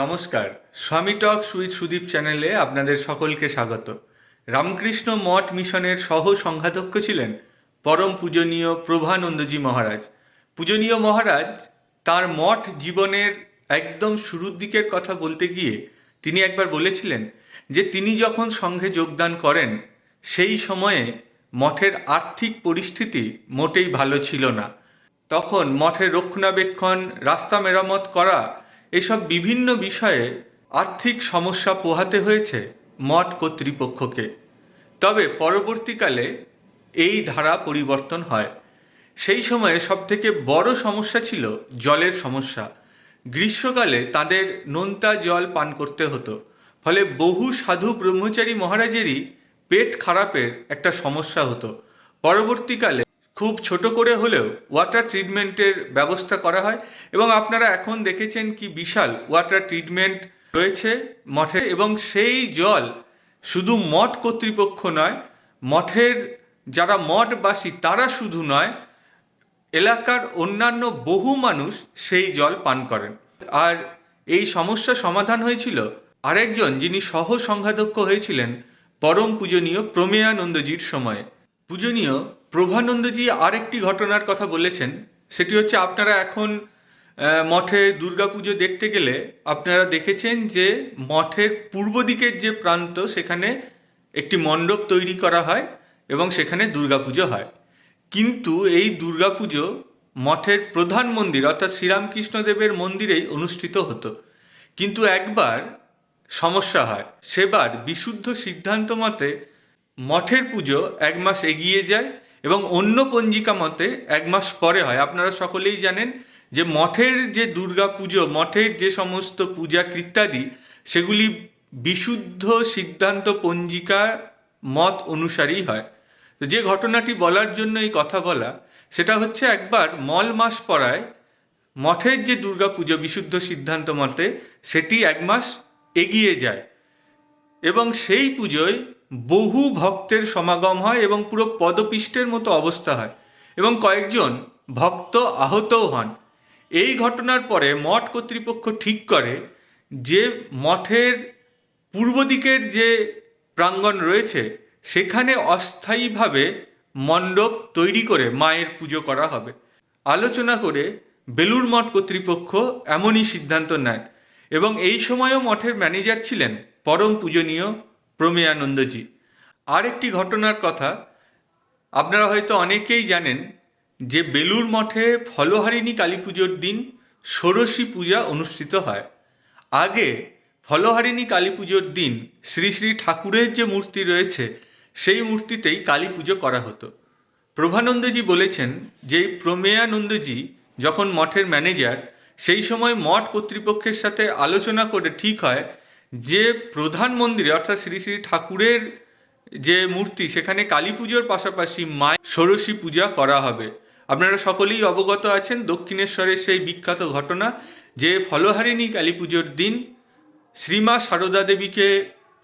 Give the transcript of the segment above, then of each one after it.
নমস্কার, স্বামী টক সুইথ সুদীপ চ্যানেলে আপনাদের সকলকে স্বাগত। রামকৃষ্ণ মঠ মিশনের সহ সংঘাধ্যক্ষ ছিলেন পরম পূজনীয় প্রভানন্দজি মহারাজ। পূজনীয় মহারাজ তার মঠ জীবনের একদম শুরুর দিকের কথা বলতে গিয়ে তিনি একবার বলেছিলেন যে তিনি যখন সংঘে যোগদান করেন, সেই সময়ে মঠের আর্থিক পরিস্থিতি মোটেই ভালো ছিল না। তখন মঠের রক্ষণাবেক্ষণ, রাস্তা মেরামত করা এসব বিভিন্ন বিষয়ে আর্থিক সমস্যা পোহাতে হয়েছে মঠ কর্তৃপক্ষকে। তবে পরবর্তীকালে এই ধারা পরিবর্তন হয়। সেই সময়ে সবথেকে বড় সমস্যা ছিল জলের সমস্যা। গ্রীষ্মকালে তাদের নোনতা জল পান করতে হতো। ফলে বহু সাধু ব্রহ্মচারী মহারাজেরই পেট খারাপের একটা সমস্যা হতো। পরবর্তীকালে খুব ছোট করে হলেও ওয়াটার ট্রিটমেন্টের ব্যবস্থা করা হয় এবং আপনারা এখন দেখেছেন কি বিশাল ওয়াটার ট্রিটমেন্ট রয়েছে মঠে এবং সেই জল শুধু মঠ কর্তৃপক্ষ নয়, মঠের যারা মঠবাসী তারা শুধু নয়, এলাকার অন্যান্য বহু মানুষ সেই জল পান করেন। আর এই সমস্যা সমাধান হয়েছিল আরেকজন যিনি সহ সংঘাধ্যক্ষ হয়েছিলেন, পরম পূজনীয় প্রমেয়ানন্দজির সময়ে। পূজনীয় প্রভানন্দজি আরেকটি ঘটনার কথা বলেছেন। সেটি হচ্ছে আপনারা এখন মঠে দুর্গাপুজো দেখতে গেলে আপনারা দেখেছেন যে মঠের পূর্ব দিকের যে প্রান্ত, সেখানে একটি মণ্ডপ তৈরি করা হয় এবং সেখানে দুর্গাপুজো হয়। কিন্তু এই দুর্গাপুজো মঠের প্রধান মন্দির, অর্থাৎ শ্রীরামকৃষ্ণদেবের মন্দিরেই অনুষ্ঠিত হতো। কিন্তু একবার সমস্যা হয়। সেবার বিশুদ্ধ সিদ্ধান্ত মতে মঠের পুজো এক মাস এগিয়ে যায় এবং অন্য পঞ্জিকা মতে এক মাস পরে হয়। আপনারা সকলেই জানেন যে মঠের যে দুর্গা পুজো, মঠের যে সমস্ত পূজা কৃত্যাদি, সেগুলি বিশুদ্ধ সিদ্ধান্ত পঞ্জিকা মত অনুসারেই হয়। তো যে ঘটনাটি বলার জন্য এই কথা বলা, সেটা হচ্ছে একবার মল মাস পড়ায় মঠের যে দুর্গাপুজো বিশুদ্ধ সিদ্ধান্ত মতে, সেটি এক মাস এগিয়ে যায় এবং সেই পুজোয় বহু ভক্তের সমাগম হয় এবং পুরো পদপিষ্টের মতো অবস্থা হয় এবং কয়েকজন ভক্ত আহতও হন। এই ঘটনার পরে মঠ কর্তৃপক্ষ ঠিক করে যে মঠের পূর্ব দিকের যে প্রাঙ্গণ রয়েছে, সেখানে অস্থায়ীভাবে মণ্ডপ তৈরি করে মায়ের পুজো করা হবে। আলোচনা করে বেলুর মঠ কর্তৃপক্ষ এমনই সিদ্ধান্ত নেয় এবং এই সময়ও মঠের ম্যানেজার ছিলেন পরম পূজনীয় প্রমেয়ানন্দজি। আরেকটি ঘটনার কথা, আপনারা হয়তো অনেকেই জানেন যে বেলুর মঠে ফলহারিণী কালী পুজোর দিন ষোড়শী পূজা অনুষ্ঠিত হয়। আগে ফলহারিণী কালী পুজোর দিন শ্রী শ্রী ঠাকুরের যে মূর্তি রয়েছে, সেই মূর্তিতেই কালী পুজো করা হতো। প্রভানন্দজি বলেছেন যে প্রমেয়ানন্দজি যখন মঠের ম্যানেজার, সেই সময় মঠ কর্তৃপক্ষের সাথে আলোচনা করে ঠিক হয় যে প্রধান মন্দিরে, অর্থাৎ শ্রী শ্রী ঠাকুরের যে মূর্তি, সেখানে কালী পুজোর পাশাপাশি মায়ের ষোড়শী পূজা করা হবে। আপনারা সকলেই অবগত আছেন দক্ষিণেশ্বরের সেই বিখ্যাত ঘটনা যে ফলহারিণী কালী পুজোর দিন শ্রীমা সারদা দেবীকে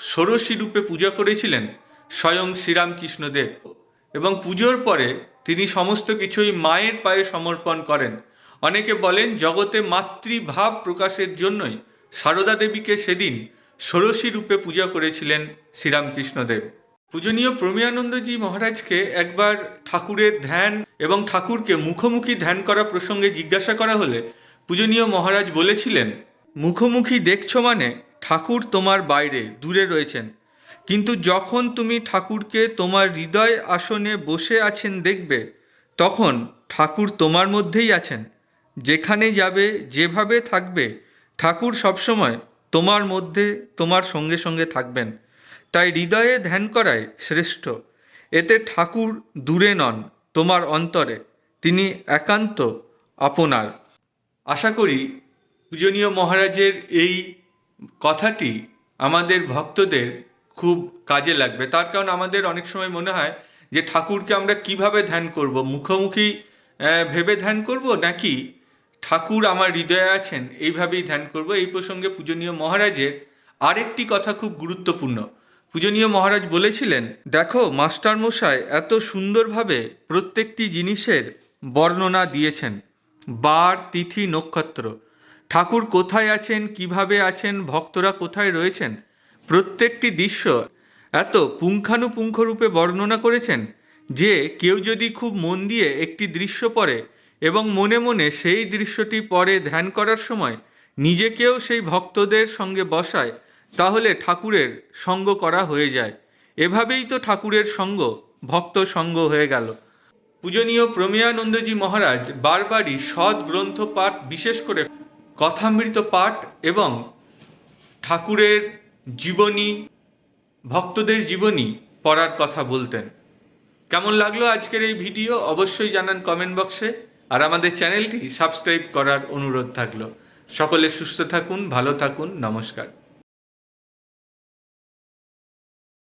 ষোড়শী রূপে পূজা করেছিলেন স্বয়ং শ্রীরামকৃষ্ণদেব এবং পুজোর পরে তিনি সমস্ত কিছুই মায়ের পায়ে সমর্পণ করেন। অনেকে বলেন, জগতে মাতৃভাব প্রকাশের জন্যই সারদা দেবীকে সেদিন ষোড়শী রূপে পূজা করেছিলেন শ্রীরামকৃষ্ণদেব। পূজনীয় প্রমেয়ানন্দজি মহারাজকে একবার ঠাকুরের ধ্যান এবং ঠাকুরকে মুখোমুখি ধ্যান করা প্রসঙ্গে জিজ্ঞাসা করা হলে পূজনীয় মহারাজ বলেছিলেন, মুখোমুখি দেখছ মানে ঠাকুর তোমার বাইরে, দূরে রয়েছেন। কিন্তু যখন তুমি ঠাকুরকে তোমার হৃদয় আসনে বসে আছেন দেখবে, তখন ঠাকুর তোমার মধ্যেই আছেন। যেখানে যাবে, যেভাবে থাকবে ঠাকুর সবসময় তোমার মধ্যে, তোমার সঙ্গে সঙ্গে থাকবেন। তাই হৃদয়ে ধ্যান করাই শ্রেষ্ঠ। এতে ঠাকুর দূরে নন, তোমার অন্তরে। তিনি একান্ত আপনার। আশা করি পূজনীয় মহারাজের এই কথাটি আমাদের ভক্তদের খুব কাজে লাগবে। তার কারণ আমাদের অনেক সময় মনে হয় যে ঠাকুরকে আমরা কীভাবে ধ্যান করব? মুখোমুখি ভেবে ধ্যান করব নাকি ঠাকুর আমার হৃদয়ে আছেন, এইভাবেই ধ্যান করব। এই প্রসঙ্গে পূজনীয় মহারাজের আরেকটি কথা খুব গুরুত্বপূর্ণ। পূজনীয় মহারাজ বলেছিলেন, দেখো মাস্টার মশাই এত সুন্দরভাবে প্রত্যেকটি জিনিসের বর্ণনা দিয়েছেন। বার, তিথি, নক্ষত্র। ঠাকুর কোথায় আছেন, কীভাবে আছেন, ভক্তরা কোথায় রয়েছেন? প্রত্যেকটি দৃশ্য এত পুঙ্খানুপুঙ্খ রূপে বর্ণনা করেছেন যে কেউ যদি খুব মন দিয়ে একটি দৃশ্য পড়ে এবং মনে মনে সেই দৃশ্যটি পরে ধ্যান করার সময় নিজেকেও সেই ভক্তদের সঙ্গে বসায়, তাহলে ঠাকুরের সঙ্গ করা হয়ে যায়। এভাবেই তো ঠাকুরের সঙ্গ, ভক্ত সঙ্গ হয়ে গেল। পূজনীয় প্রমেয়ানন্দজি মহারাজ বারবারই সৎ গ্রন্থ পাঠ, বিশেষ করে কথামৃত পাঠ এবং ঠাকুরের জীবনী, ভক্তদের জীবনী পড়ার কথা বলতেন। কেমন লাগল আজকের এই ভিডিও? অবশ্যই জানান কমেন্ট বক্সে আর আমাদের চ্যানেলটি সাবস্ক্রাইব করার অনুরোধ থাকল। সকলে সুস্থ থাকুন ভালো থাকুন নমস্কার।